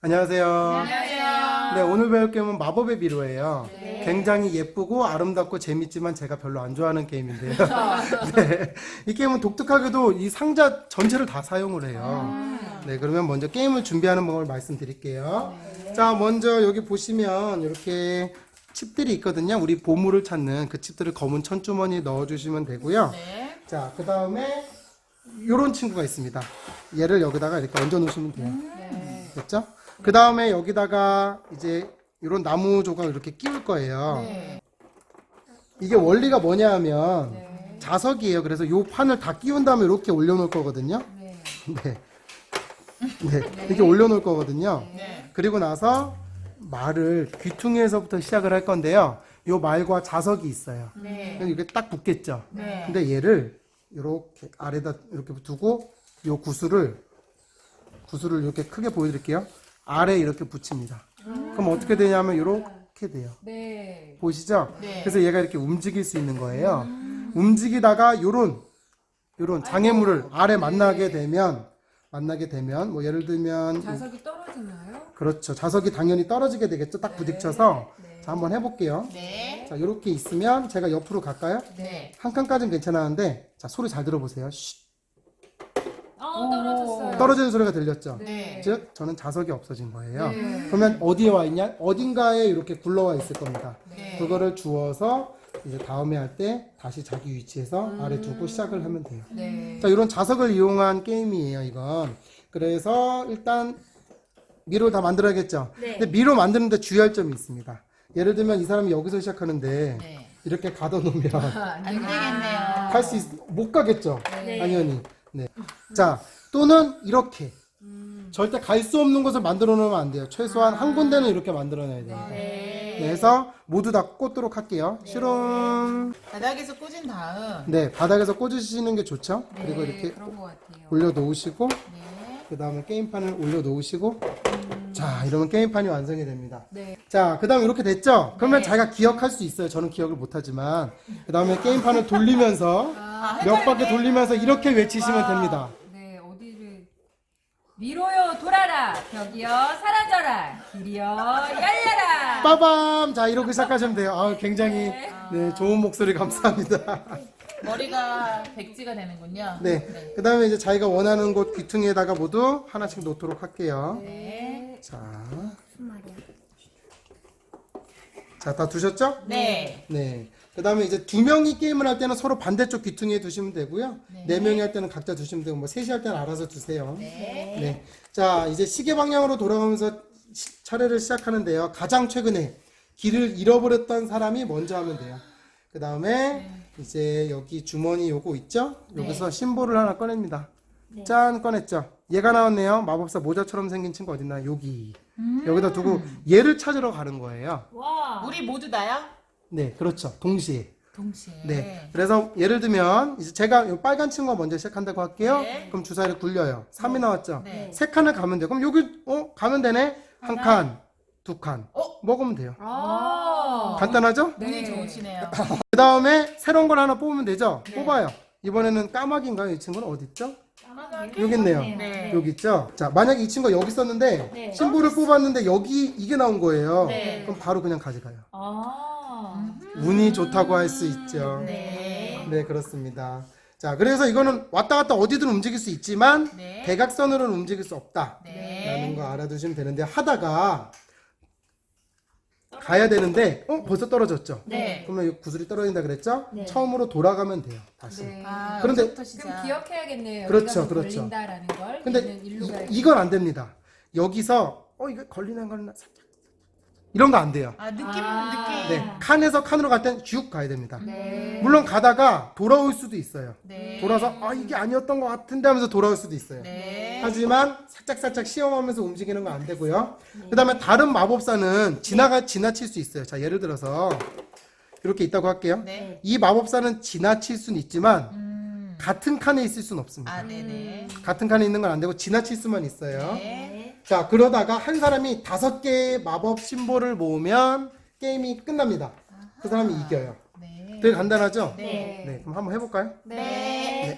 안녕하세요. 안녕하세요. 네, 오늘 배울 게임은 마법의 비로예요. 네. 굉장히 예쁘고 아름답고 재밌지만 제가 별로 안 좋아하는 게임인데요. 네, 이 게임은 독특하게도 이 상자 전체를 다 사용을 해요. 네, 그러면 먼저 게임을 준비하는 방법을 말씀드릴게요. 자, 먼저 여기 보시면 이렇게 칩들이 있거든요. 우리 보물을 찾는 그 칩들을 검은 천주머니에 넣어주시면 되고요. 네. 자, 그 다음에 요런 친구가 있습니다. 얘를 여기다가 이렇게 얹어 놓으시면 돼요. 네. 됐죠? 그 다음에 여기다가 이제 이런 나무 조각 이렇게 끼울 거예요. 네. 이게 원리가 뭐냐 하면 네. 자석이에요. 그래서 요 판을 다 끼운 다음에 이렇게 올려놓을 거거든요. 네. 네. 네. 이렇게 올려놓을 거거든요. 네. 그리고 나서 말을 귀퉁이에서부터 시작을 할 건데요. 요 말과 자석이 있어요. 네. 이게 딱 붙겠죠. 네. 근데 얘를 이렇게 아래다 이렇게 두고 요 구슬을 구슬을 이렇게 크게 보여드릴게요. 아래 이렇게 붙입니다. 그럼 어떻게 되냐면 이렇게 돼요. 네. 보이시죠? 네. 그래서 얘가 이렇게 움직일 수 있는 거예요. 움직이다가 요런 요런 장애물을 아래 만나게 되면 만나게 되면 뭐 예를 들면 자석이 떨어지나요? 그렇죠. 자석이 당연히 떨어지게 되겠죠. 딱 부딪혀서 네. 자 한번 해볼게요. 네. 자 이렇게 있으면 제가 옆으로 갈까요? 네. 한 칸까지는 괜찮았는데 자 소리 잘 들어보세요. 쉿. 어, 떨어졌어요. 떨어지는 소리가 들렸죠. 네. 즉 저는 자석이 없어진 거예요. 네. 그러면 어디에 와 있냐? 어딘가에 이렇게 굴러와 있을 겁니다. 네. 그거를 주워서 이제 다음에 할 때 다시 자기 위치에서 아래 두고 시작을 하면 돼요. 네. 자, 이런 자석을 이용한 게임이에요, 이건. 그래서 일단 미로 다 만들어야겠죠. 근데 미로 만드는데 주의할 점이 있습니다. 예를 들면 이 사람이 여기서 시작하는데 네. 이렇게 가둬 놓으면 안 되겠네요. 갈수못 가겠죠. 당연히. 네. 자, 또는 이렇게. 절대 갈 수 없는 곳을 만들어 놓으면 안 돼요. 최소한 한 군데는 이렇게 만들어 놔야 돼요. 네. 네, 해서 모두 다 꽂도록 할게요. 실은 바닥에서 꽂은 다음. 네, 바닥에서 꽂으시는 게 좋죠. 그리고 네, 이렇게 그런 것 같아요. 올려 놓으시고 네. 그 다음에 게임판을 올려 놓으시고 자, 이러면 게임판이 완성이 됩니다. 네. 자, 그 다음에 이렇게 됐죠? 그러면 네. 자기가 기억할 수 있어요. 저는 기억을 못하지만. 그 다음에 게임판을 돌리면서 아, 몇 바퀴 돌리면서 이렇게 외치시면 됩니다. 네, 어디를 미로요 돌아라 벽이요 사라져라 길이요 열려라 빠밤! 자, 이렇게 시작하시면 돼요. 아, 굉장히 네, 좋은 목소리 감사합니다. 머리가 백지가 되는군요. 네. 그 다음에 이제 자기가 원하는 곳 귀퉁이에다가 모두 하나씩 놓도록 할게요. 네. 자. 자, 다 두셨죠? 네. 네. 그 다음에 이제 두 명이 게임을 할 때는 서로 반대쪽 귀퉁이에 두시면 되고요. 네, 명이 할 때는 각자 두시면 되고, 뭐 셋이 할 때는 알아서 두세요. 네. 네. 자, 이제 시계 방향으로 돌아가면서 시- 차례를 시작하는데요. 가장 최근에 길을 잃어버렸던 사람이 먼저 하면 돼요. 그 다음에 이제 여기 주머니 요거 있죠? 여기서 심볼을 하나 꺼냅니다. 짠 꺼냈죠? 얘가 나왔네요. 마법사 모자처럼 생긴 친구 어딨나? 여기. 여기다 두고 얘를 찾으러 가는 거예요. 우리 모두 다요? 네, 그렇죠. 동시에. 동시에. 네. 그래서 예를 들면 이제 제가 이 빨간 친구가 먼저 시작한다고 할게요. 네. 그럼 주사위를 굴려요. 3이 나왔죠? 네. 세 칸을 가면 돼 요. 그럼 여기 어 가면 되네. 한 칸, 두 칸. 어? 먹으면 돼요. 아 간단하죠? 운이 좋으시네요. 그 다음에 새로운 걸 하나 뽑으면 되죠? 네. 뽑아요. 이번에는 까마귀인가요? 이 친구는 어디 있죠? 까마귀? 여기 있네요. 네. 여기 있죠? 자, 만약에 이 친구가 여기 있었는데 심볼을 뽑았는데 여기 이게 나온 거예요. 네. 그럼 바로 그냥 가져가요. 아 운이 좋다고 할 수 있죠. 네. 네, 그렇습니다. 자, 그래서 이거는 왔다 갔다 어디든 움직일 수 있지만 네. 대각선으로는 움직일 수 없다. 네. 라는 거 알아두시면 되는데 하다가 가야 되는데 어 벌써 떨어졌죠? 네. 그러면 이 구슬이 떨어진다 그랬죠? 처음으로 돌아가면 돼요. 다시. 네. 아, 그런데- 그럼. 기억해야겠네요 그렇죠, 여기가 뭐 그렇죠. 걸린다라는 걸 근데 얘는 일로 가야 이, 건안 됩니다. 여기서 어 이거 걸리나 안 걸리나 살짝 이런 거 안 돼요. 아, 느낌, 아. 느낌. 네, 칸에서 칸으로 갈 땐 쭉 가야 됩니다. 네. 물론 가다가 돌아올 수도 있어요. 네. 돌아서 아 이게 아니었던 것 같은데 하면서 돌아올 수도 있어요. 네. 하지만 살짝 살짝 시험하면서 움직이는 건 안 되고요. 그다음에 다른 마법사는 지나가 지나칠 수 있어요. 자 예를 들어서 이렇게 있다고 할게요. 네. 이 마법사는 지나칠 수는 있지만 음. 같은 칸에 있을 수는 없습니다. 아, 네네. 같은 칸에 있는 건 안 되고 지나칠 수만 있어요. 네. 자 그러다가 한 사람이 다섯 개의 마법 심볼을 모으면 게임이 끝납니다. 그 사람이 이겨요. 네. 되게 간단하죠? 네. 네, 그럼 한번 해볼까요? 네. 네.